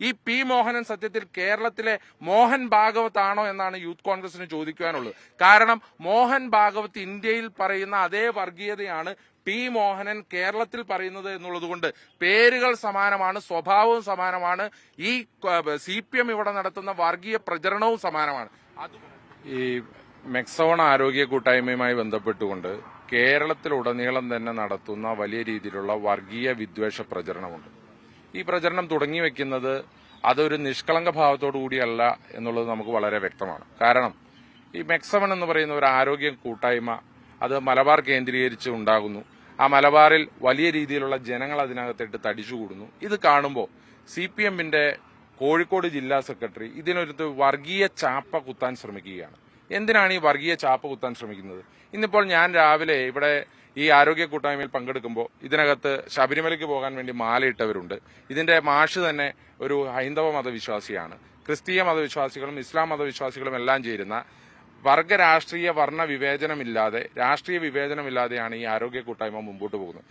ഈ പി മോഹനൻ സത്യത്തിൽ കേരളത്തിലെ മോഹൻ ഭാഗവത് ആണോ എന്നാണ് യൂത്ത് കോൺഗ്രസിന് ചോദിക്കുവാനുള്ളത്. കാരണം മോഹൻ ഭാഗവത് ഇന്ത്യയിൽ പറയുന്ന അതേ വർഗീയതയാണ് പി മോഹനൻ കേരളത്തിൽ പറയുന്നത് എന്നുള്ളതുകൊണ്ട് പേരുകൾ സമാനമാണ് സ്വഭാവവും സമാനമാണ് ഈ സി ഇവിടെ നടത്തുന്ന വർഗീയ പ്രചരണവും സമാനമാണ്. ഈ മെക്സോൺ ആരോഗ്യ കൂട്ടായ്മയുമായി ബന്ധപ്പെട്ടുകൊണ്ട് കേരളത്തിലുടനീളം തന്നെ നടത്തുന്ന വലിയ രീതിയിലുള്ള വർഗീയ വിദ്വേഷ പ്രചരണമുണ്ട്. ഈ പ്രചരണം തുടങ്ങി വെക്കുന്നത് അതൊരു നിഷ്കളങ്ക ഭാവത്തോടു കൂടിയല്ല എന്നുള്ളത് നമുക്ക് വളരെ വ്യക്തമാണ്. കാരണം ഈ മെക്സവൺ എന്ന് പറയുന്ന ഒരു ആരോഗ്യ കൂട്ടായ്മ അത് മലബാർ കേന്ദ്രീകരിച്ച് ഉണ്ടാകുന്നു. ആ മലബാറിൽ വലിയ രീതിയിലുള്ള ജനങ്ങൾ അതിനകത്തിട്ട് തടിച്ചുകൂടുന്നു. ഇത് കാണുമ്പോൾ സി പി എമ്മിന്റെ കോഴിക്കോട് ജില്ലാ സെക്രട്ടറി ഇതിനൊരു വർഗീയ ചാപ്പ കുത്താൻ ശ്രമിക്കുകയാണ്. എന്തിനാണ് ഈ വർഗീയ ചാപ്പ കുത്താൻ ശ്രമിക്കുന്നത്? ഇന്നിപ്പോൾ ഞാൻ രാവിലെ ഇവിടെ ഈ ആരോഗ്യ കൂട്ടായ്മയിൽ പങ്കെടുക്കുമ്പോൾ ഇതിനകത്ത് ശബരിമലയ്ക്ക് പോകാൻ വേണ്ടി മാലയിട്ടവരുണ്ട്. ഇതിന്റെ മാഷ് തന്നെ ഒരു ഹൈന്ദവ മതവിശ്വാസിയാണ്. ക്രിസ്തീയ മതവിശ്വാസികളും ഇസ്ലാം മതവിശ്വാസികളും എല്ലാം ചേരുന്ന വർഗ രാഷ്ട്രീയ വർണ വിവേചനമില്ലാതെ രാഷ്ട്രീയ വിവേചനമില്ലാതെയാണ് ഈ ആരോഗ്യ കൂട്ടായ്മ മുമ്പോട്ട് പോകുന്നത്.